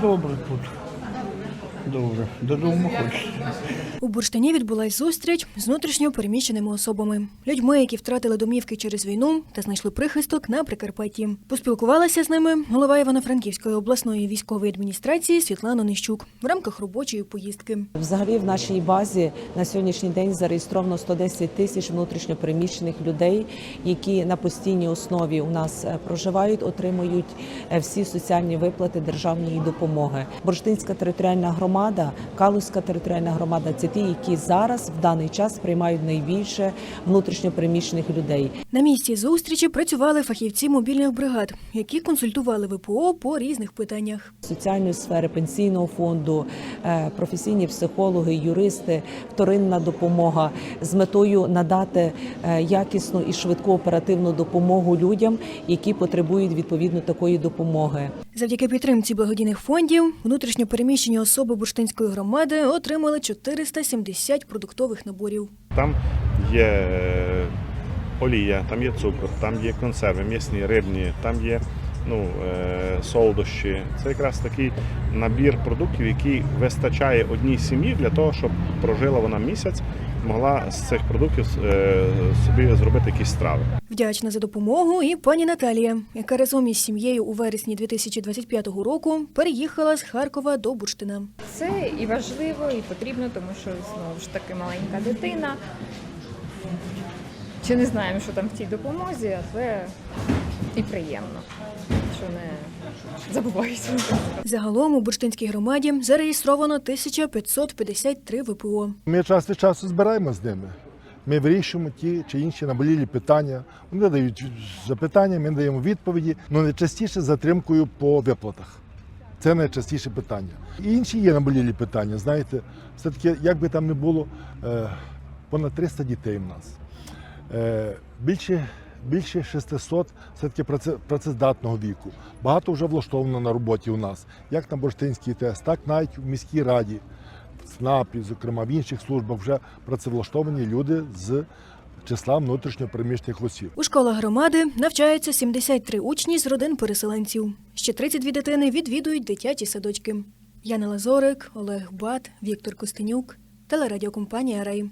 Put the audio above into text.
Добре тут. Добре. Додому хочеться. У Бурштині відбулась зустріч з внутрішньо переміщеними особами, людьми, які втратили домівки через війну та знайшли прихисток на Прикарпатті. Поспілкувалася з ними голова Івано-Франківської обласної військової адміністрації Світлана Нищук в рамках робочої поїздки. Взагалі в нашій базі на сьогоднішній день зареєстровано 110 тисяч внутрішньопереміщених людей, які на постійній основі у нас е, проживають, отримують е, всі соціальні виплати державної допомоги. Бурштинська територіальна громада, Калузька територіальна громада це ті, які зараз в даний час приймають найбільше внутрішньопереміщених людей. На місці зустрічі працювали фахівці мобільних бригад, які консультували ВПО по різних питаннях. соціальної сфери, пенсійного фонду, е, професійні психологи, юристи, вторинна допомога з метою надати е, якісну і швидку оперативну допомогу людям, які потребують відповідно такої допомоги. Завдяки підтримці благодійних фондів внутрішньо переміщені особи бурштинської громади отримали 470 продуктових наборів. Там є е, олія, там є цукор, там є консерви, м'ясні, рибні, там є ну, е, солодощі. Це якраз такий набір продуктів, який вистачає одній сім'ї для того, щоб прожила вона місяць, могла з цих продуктів е, собі зробити якісь страви. Вдячна за допомогу і пані Наталія, яка разом із сім'єю у вересні 2025 року переїхала з Харкова до Бурштина. Це і важливо, і потрібно, тому що знову ж таки маленька дитина. Чи не знаємо, що там в цій допомозі, але і приємно, що не забувається. Загалом у бурштинській громаді зареєстровано 1553 ВПО. Ми час від часу збираємо з ними. Ми вирішуємо ті чи інші наболілі питання. Вони дають запитання, ми даємо відповіді, але найчастіше затримкою по виплатах. Це найчастіше питання. І інші є наболілі питання. Знаєте, все-таки, як би там не було, е, понад 300 дітей в нас. Е, Більше, більше 600 все-таки працездатного віку. Багато вже влаштовано на роботі у нас, як на Борштинський тест, так навіть в міській раді. В СНАПі, зокрема в інших службах вже працевлаштовані люди з числа внутрішньопереміщених осіб. У школах громади навчаються 73 учні з родин переселенців. Ще 32 дитини відвідують дитячі садочки. Яна Лазорик, Олег Бат, Віктор Костенюк, телерадіокомпанія Рей.